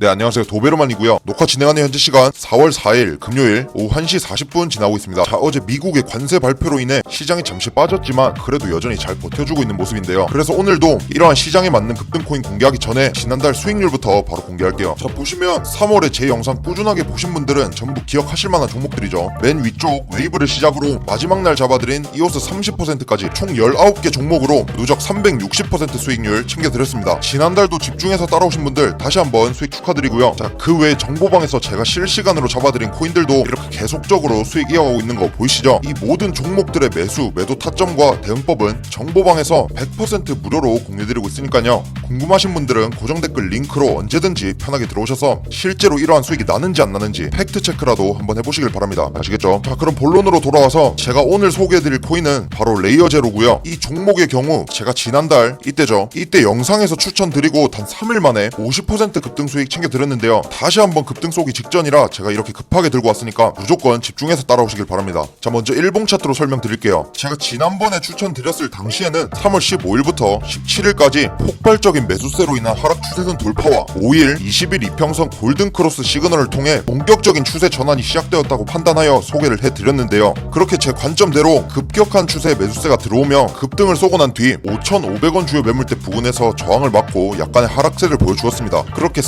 네 안녕하세요. 도베르만이고요. 녹화 진행하는 현재 시간 4월 4일 금요일 오후 1시 40분 지나고 있습니다. 자 어제 미국의 관세 발표로 인해 시장이 잠시 빠졌지만 그래도 여전히 잘 버텨주고 있는 모습인데요. 그래서 오늘도 이러한 시장에 맞는 급등 코인 공개하기 전에 지난달 수익률부터 바로 공개할게요. 자 보시면 3월에 제 영상 꾸준하게 보신 분들은 전부 기억하실 만한 종목들이죠. 맨 위쪽 웨이브를 시작으로 마지막 날 잡아드린 이오스 30%까지 총 19개 종목으로 누적 360% 수익률 챙겨드렸습니다. 지난달도 집중해서 따라오신 분들 다시 한번 수익 축하 드리고요. 자, 그 외에 정보방에서 제가 실시간으로 잡아드린 코인들도 이렇게 계속적으로 수익 이어가고 있는 거 보이시죠? 이 모든 종목들의 매수, 매도 타점과 대응법은 정보방에서 100% 무료로 공유드리고 있으니까요. 궁금하신 분들은 고정 댓글 링크로 언제든지 편하게 들어오셔서 실제로 이러한 수익이 나는지 안 나는지 팩트 체크라도 한번 해보시길 바랍니다. 아시겠죠? 자, 그럼 본론으로 돌아와서 제가 오늘 소개해드릴 코인은 바로 레이어 제로고요. 이 종목의 경우 제가 지난달 이때죠. 이때 영상에서 추천드리고 단 3일 만에 50% 급등 수익 챙 겨드렸는데요. 다시 한번 급등 쏘기 직전이라 제가 이렇게 급하게 들고 왔으니까 무조건 집중해서 따라오시길 바랍니다. 자 먼저 일봉 차트로 설명드릴게요. 제가 지난번에 추천드렸을 당시에는 3월 15일부터 17일까지 폭발적인 매수세로 인한 하락 추세선 돌파와 5일, 20일 이평선 골든 크로스 시그널을 통해 본격적인 추세 전환이 시작되었다고 판단하여 소개를 해드렸는데요. 그렇게 제 관점대로 급격한 추세 매수세가 들어오며 급등을 쏘고 난 뒤 5,500원 주요 매물대 부근에서 저항을 맞고 약간의 하락세를 보여주었습니다. 그렇게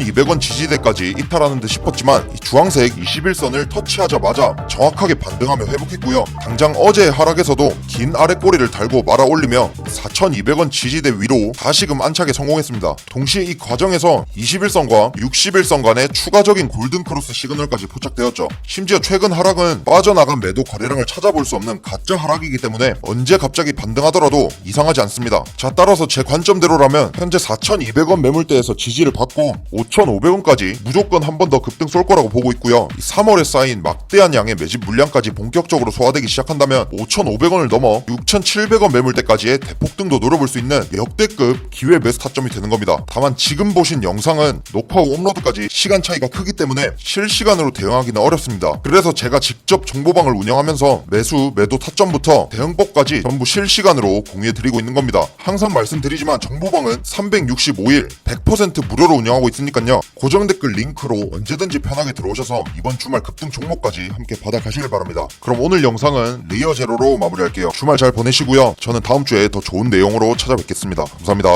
4,200원 지지대까지 이탈하는 듯 싶었지만 이 주황색 21선을 터치하자마자 정확하게 반등하며 회복했고요. 당장 어제의 하락에서도 긴 아래 꼬리를 달고 말아 올리며 4,200원 지지대 위로 다시금 안착에 성공했습니다. 동시에 이 과정에서 21선과 61선 간의 추가적인 골든 크로스 시그널까지 포착되었죠. 심지어 최근 하락은 빠져나간 매도 거래량을 찾아볼 수 없는 가짜 하락이기 때문에 언제 갑자기 반등하더라도 이상하지 않습니다. 자 따라서 제 관점대로라면 현재 4,200원 매물대에서 지지를 받고 5,500원까지 무조건 한 번 더 급등 쏠 거라고 보고 있고요. 3월에 쌓인 막대한 양의 매집 물량까지 본격적으로 소화되기 시작한다면 5,500원을 넘어 6,700원 매물대까지의 대폭 등도 노려볼 수 있는 역대급 기회 매수 타점이 되는 겁니다. 다만 지금 보신 영상은 녹화 후 업로드까지 시간 차이가 크기 때문에 실시간으로 대응하기는 어렵습니다. 그래서 제가 직접 정보방을 운영하면서 매수, 매도 타점부터 대응법까지 전부 실시간으로 공유해드리고 있는 겁니다. 항상 말씀드리지만 정보방은 365일 100% 무료로 운영하고 있으니까요. 고정 댓글 링크로 언제든지 편하게 들어오셔서 이번 주말 급등 종목까지 함께 받아가시길 바랍니다. 그럼 오늘 영상은 레이어 제로로 마무리할게요. 주말 잘 보내시고요. 저는 다음 주에 더 좋은 내용으로 찾아뵙겠습니다. 감사합니다.